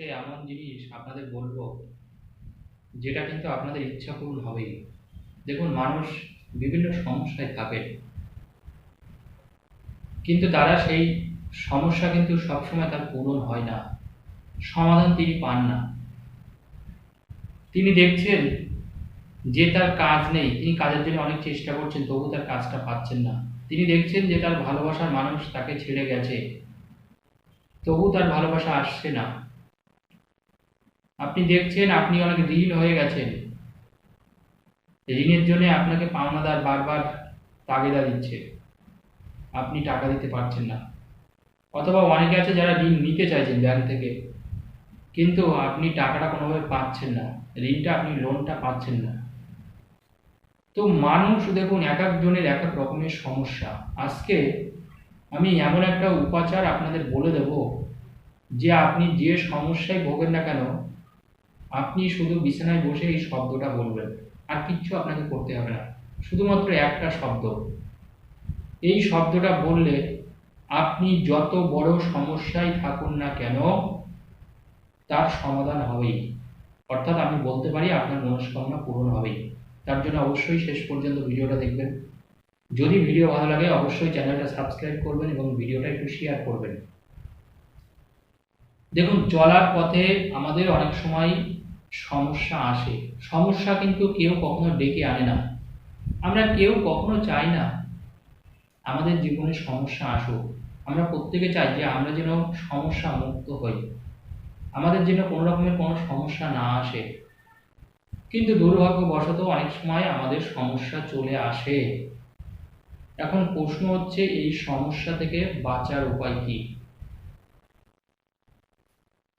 আজকে এমন জিনিস আপনাদের বলব, যেটা কিন্তু আপনাদের ইচ্ছা পূরণ হবেই। দেখুন, মানুষ বিভিন্ন সমস্যায় থাকে। কিন্তু তারা সেই সমস্যা কিন্তু সবসময় তার পূরণ হয় না। সমাধান তিনি পান না। তিনি দেখছেন যে তার কাজ নেই, তিনি কাজের জন্য অনেক চেষ্টা করছেন, তবু তার কাজটা পাচ্ছেন না। তিনি দেখছেন যে তার ভালোবাসার মানুষ তাকে ছেড়ে গেছে, তবু তার ভালোবাসা আসছে না। আপনি দেখছেন, আপনি অনেক ঋণ হয়ে গেছেন। ঋণের জন্য আপনাকে পাওনাদার বারবার তাগিদা দিচ্ছে। আপনি টাকা দিতে পারছেন না। অথবা অনেকে আছে যারা ঋণ নিতে চাইছেন ব্যাংক থেকে, কিন্তু আপনি টাকাটা কোনোভাবে পাচ্ছেন না। ঋণটা আপনি লোনটা পাচ্ছেন না। তো মানুষ, দেখুন, এক একজনের এক এক রকমের সমস্যা। আজকে আমি এমন একটা উপাচার আপনাদের বলে দেব, যে আপনি যে সমস্যায় ভোগেন না কেন আপনি শুধু বিছানায় বসে এই শব্দটা বলবেন, আর কিচ্ছু আপনাকে করতে হবে না। শুধুমাত্র একটা শব্দ। এই শব্দটা বললে আপনি যত বড় সমস্যায় থাকুন না কেন, তার সমাধান হবেই। অর্থাৎ আমি বলতে পারি, আপনার মনস্কামনা পূরণ হবেই। তার জন্য অবশ্যই শেষ পর্যন্ত ভিডিওটা দেখবেন। যদি ভিডিও ভালো লাগে, অবশ্যই চ্যানেলটা সাবস্ক্রাইব করবেন এবং ভিডিওটা একটু শেয়ার করবেন। দেখুন, চলার পথে আমাদের অনেক সময় সমস্যা আসে। সমস্যা কিন্তু কেউ কখনো ডেকে আনে না। আমরা কেউ কখনো চাই না আমাদের জীবনে সমস্যা আসুক। আমরা প্রত্যেকে চাই যে আমরা যেন সমস্যা মুক্ত হই। আমাদের যেন কোনো রকমের কোনো সমস্যা না আসে। কিন্তু দুর্ভাগ্যবশত অনেক সময় আমাদের সমস্যা চলে আসে। এখন প্রশ্ন হচ্ছে, এই সমস্যা থেকে বাঁচার উপায় কি?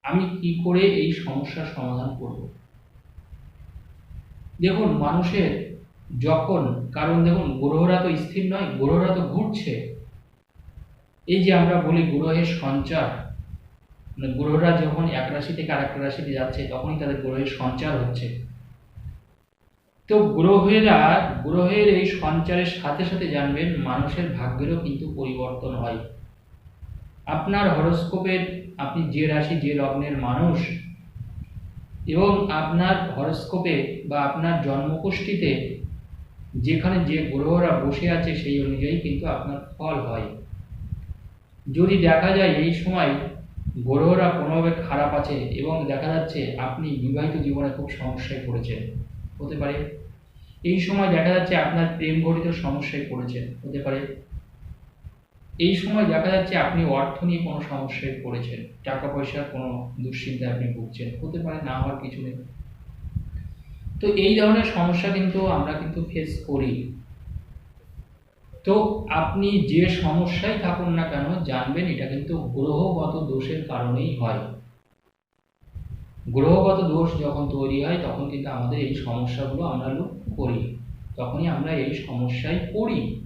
আমি কি করে এই সমস্যার সমাধান করব? দেখুন, মানুষের যখন, কারণ দেখুন, গ্রহরা তো স্থির নয়, গ্রহরা তো ঘুরছে। এই যে আমরা বলি গ্রহের সঞ্চার মানে গ্রহরা যখন এক রাশি থেকে আর আরেক রাশিতে যাচ্ছে, তখনই তাদের গ্রহের সঞ্চার হচ্ছে। তো গ্রহেরা, গ্রহের এই সঞ্চারের সাথে সাথে জানবেন, মানুষের ভাগ্যেরও কিন্তু পরিবর্তন হয়। আপনার হরস্কোপের, আপনি যে রাশি, যে লগ্নের মানুষ, এবং আপনার হরস্কোপে বা আপনার জন্মকুষ্ঠিতে যেখানে যে গ্রহরা বসে আছে সেই অনুযায়ী কিন্তু আপনার ফল হয়। যদি দেখা যায় এই সময় গ্রহরা কোনোভাবে খারাপ আছে এবং দেখা যাচ্ছে আপনি বিবাহিত জীবনে খুব সমস্যায় পড়েছেন, হতে পারে। এই সময় দেখা যাচ্ছে আপনার প্রেম ঘটিত সমস্যায় পড়েছেন, হতে পারে। এই সময় দেখা যাচ্ছে আপনি অর্থ নিয়ে কোনো সমস্যায় পড়েছেন টাকা পয়সার কোনো দুশ্চিন্তায় আপনি ভুগছেন, হতে পারে না হওয়ার কিছু নেই। তো এই ধরনের সমস্যা কিন্তু আমরা কিন্তু ফেস করি। তো আপনি যে সমস্যায় থাকুন না কেন, জানবেন এটা কিন্তু গ্রহগত দোষের কারণেই হয়। গ্রহগত দোষ যখন তৈরি হয়, তখন কিন্তু আমাদের এই সমস্যাগুলো আমরা লক্ষ্য করি। তখনই আমরা এই সমস্যায় পড়ি।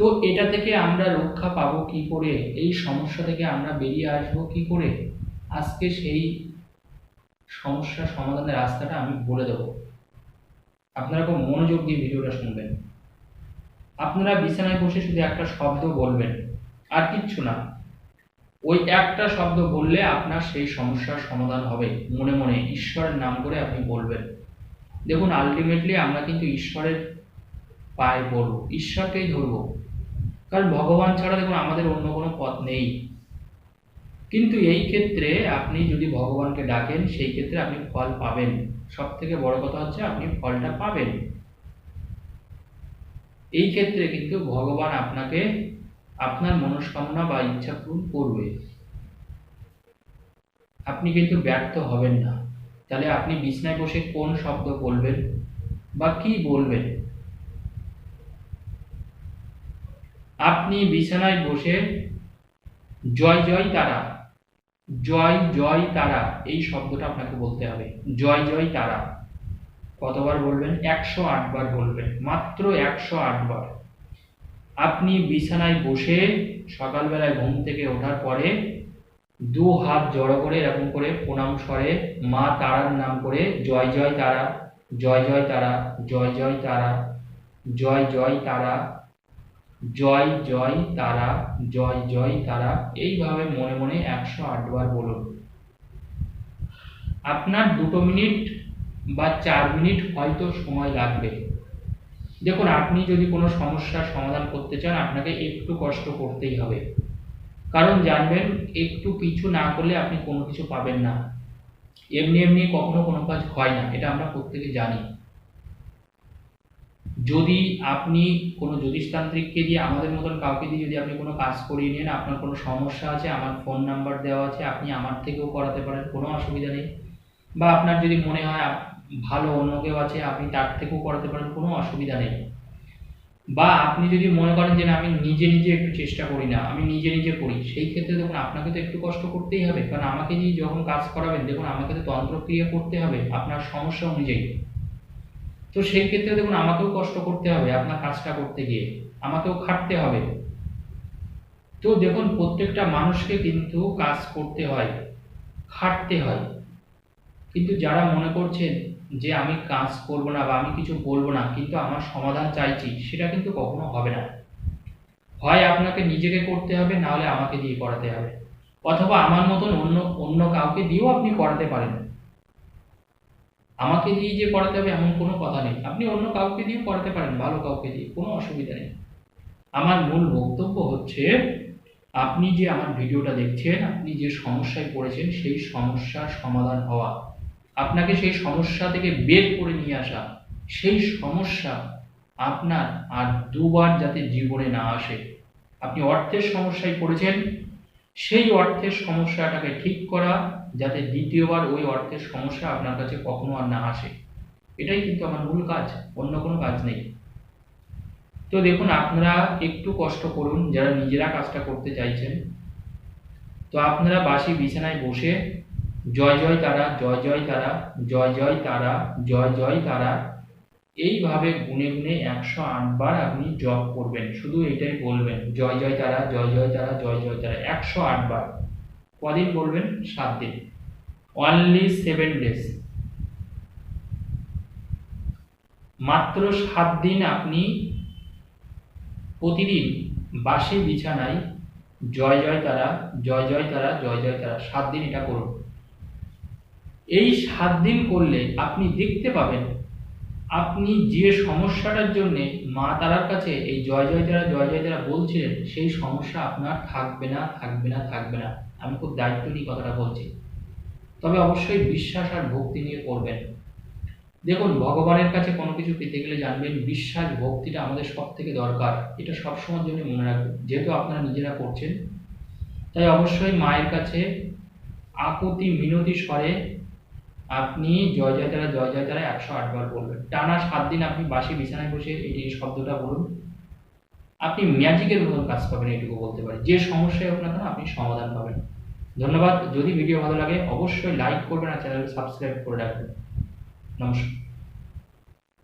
তো এটা থেকে আমরা রক্ষা পাবো কি করে? এই সমস্যা থেকে আমরা বেরিয়ে আসব কি করে? আজকে সেই সমস্যা সমাধানের রাস্তাটা আমি বলে দেবো। আপনারা খুব মনোযোগ দিয়ে ভিডিওটা শুনবেন। আপনারা বিছানায় বসে শুধু একটা শব্দ বলবেন, আর কিচ্ছু না। ওই একটা শব্দ বললে আপনার সেই সমস্যার সমাধান হবে। মনে মনে ঈশ্বরের নাম করে আপনি বলবেন। দেখুন আলটিমেটলি আমরা কিন্তু ঈশ্বরের পায়ে পড়ব। ঈশ্বরকেই ধরব। কারণ ভগবান ছাড়া দেখুন আমাদের অন্য কোনো পথ নেই। কিন্তু এই ক্ষেত্রে আপনি যদি ভগবানকে ডাকেন, সেই ক্ষেত্রে আপনি ফল পাবেন। সব থেকে বড় কথা হচ্ছে আপনি ফলটা পাবেন। এই ক্ষেত্রে কিন্তু ভগবান আপনাকে আপনার মনস্কামনা বা ইচ্ছা পূরণ করবে। আপনি কিন্তু ব্যর্থ হবেন না। তাহলে আপনি বিছনায় বসে কোন শব্দ বলবেন বা কি বলবেন? আপনি বিছানায় বসে জয় জয় তারা, জয় জয় তারা, এই শব্দটা আপনাকে বলতে হবে। জয় জয় তারা। কতবার বলবেন? একশো আটবার বলবেন। মাত্র একশো আটবার। আপনি বিছানায় বসে সকালবেলায় ঘুম থেকে ওঠার পরে দু হাত জড়ো করে এরকম করে প্রণাম স্বরে মা তারার নাম করে জয় জয় তারা, জয় জয় তারা, জয় জয় তারা, জয় জয় তারা জয় জয় তারা, জয় জয় তারা, এইভাবে মনে মনে একশো আট বার বলুন। আপনার দুটো মিনিট বা চার মিনিট হয়তো সময় লাগবে। দেখুন, আপনি যদি কোনো সমস্যার সমাধান করতে চান, আপনাকে একটু কষ্ট করতেই হবে। কারণ জানবেন, একটু কিছু না করলে আপনি কোনো কিছু পাবেন না। এমনি এমনি কখনো কোনো কাজ হয় না, এটা আমরা প্রত্যেকে জানি। যদি আপনি কোনো জ্যোতিষতান্ত্রিককে দিয়ে আমাদের মতন কাউকে দিয়ে যদি আপনি কোনো কাজ করিয়ে নেন, আপনার কোনো সমস্যা আছে, আমার ফোন নাম্বার দেওয়া আছে, আপনি আমার থেকেও করাতে পারেন, কোনো অসুবিধা নেই। বা আপনার যদি মনে হয় ভালো অন্য কেউ আছে, আপনি তার থেকেও করাতে পারেন, কোনো অসুবিধা নেই। বা আপনি যদি মনে করেন যে না, আমি নিজে নিজে একটু চেষ্টা করি না, আমি নিজে নিজে করি, সেই ক্ষেত্রে দেখুন, আপনাকে তো একটু কষ্ট করতেই হবে। কারণ আমাকে দিয়ে যখন কাজ করাবেন, দেখুন, আমাকে তো তন্ত্রক্রিয়া করতে হবে, আপনার সমস্যা অনুযায়ী। তো সেই ক্ষেত্রে দেখুন, আমাকেও কষ্ট করতে হবে আপনার কাজটা করতে গিয়ে। আমাকেও খাটতে হবে। তো দেখুন, প্রত্যেকটা মানুষকে কিন্তু কাজ করতে হয়, খাটতে হয়। কিন্তু যারা মনে করছেন যে আমি কাজ করব না বা আমি কিছু বলব না, কিন্তু আমার সমাধান চাইছি, সেটা কিন্তু কখনো হবে না। হয় আপনাকে নিজেকে করতে হবে, না হলে আমাকে দিয়ে করাতে হবে। অথবা আমার মতন অন্য অন্য কাউকে দিয়েও আপনি করাতে পারেন। আমাকে দিয়ে যে করাতে হবে এমন কোনো কথা নেই। আপনি অন্য কাউকে দিয়ে করাতে পারেন, ভালো কাউকে দিয়ে, কোনো অসুবিধা নেই। আমার মূল বক্তব্য হচ্ছে, আপনি যে আমার ভিডিওটা দেখছেন, আপনি যে সমস্যায় পড়েছেন, সেই সমস্যার সমাধান হওয়া, আপনাকে সেই সমস্যা থেকে বের করে নিয়ে আসা, সেই সমস্যা আপনার আর দুবার যাতে জীবনে না আসে। আপনি অর্থের সমস্যায় পড়েছেন, সেই অর্থের সমস্যাটাকে ঠিক করা যাতে দ্বিতীয়বার ওই অর্থের সমস্যা আপনার কাছে কখনো আর না আসে। এটাই কিন্তু আমার মূল কাজ, অন্য কোনো কাজ নেই। তো দেখুন, আপনারা একটু কষ্ট করুন, যারা নিজেরা কাজটা করতে চাইছেন। তো আপনারা বাসি বিছানায় বসে জয় জয় তারা, জয় জয় তারা, জয় জয় তারা, জয় জয় তারা, এইভাবে গুনে গুনে একশো আটবার আপনি জপ করবেন। শুধু এটাই বলবেন, জয় জয় তারা, জয় জয় তারা, জয় জয় তারা, একশো বার। কদিন বলবেন? সাত দিন। অনলি সেভেন ডেজ মাত্র সাত দিন আপনি প্রতিদিন বাসে, বিছানায় জয় জয়, তারা, জয় জয়, তারা, জয় জয়, তারা, সাত দিন এটা করুন। এই সাত দিন করলে আপনি দেখতে পাবেন, আপনি যে সমস্যাটার জন্য মা তারার কাছে এই জয় জয়, তারা, জয় জয়, তারা বলছিলেন, সেই সমস্যা আপনার থাকবে না থাকবে না থাকবে না। আমি খুব দায়িত্ব নিয়ে কথাটা বলছি। তবে অবশ্যই বিশ্বাস আর ভক্তি নিয়ে করবেন। দেখুন, ভগবানের কাছে কোনো কিছু পেতে গেলে জানবেন বিশ্বাস, ভক্তিটা আমাদের সব থেকে দরকার। এটা সবসময়ের জন্য মনে রাখবেন। যেহেতু আপনারা নিজেরা করছেন, তাই অবশ্যই মায়ের কাছে আকুতি মিনতি স্বরে আপনি জয় জয় তারা, জয় জয় তারা একশো আটবার বলবেন। টানা সাত দিন আপনি বাসি বিছানায় বসে এই শব্দটা বলুন আপনি ম্যাজিকের মতন কাজ পাবেন, এটুকু বলতে পারি। যে সমস্যায় হোক না কেন আপনি সমাধান পাবেন। ধন্যবাদ। যদি ভিডিও ভালো লাগে, অবশ্যই লাইক করবেন আর চ্যানেল সাবস্ক্রাইব করে রাখবেন। নমস্কার।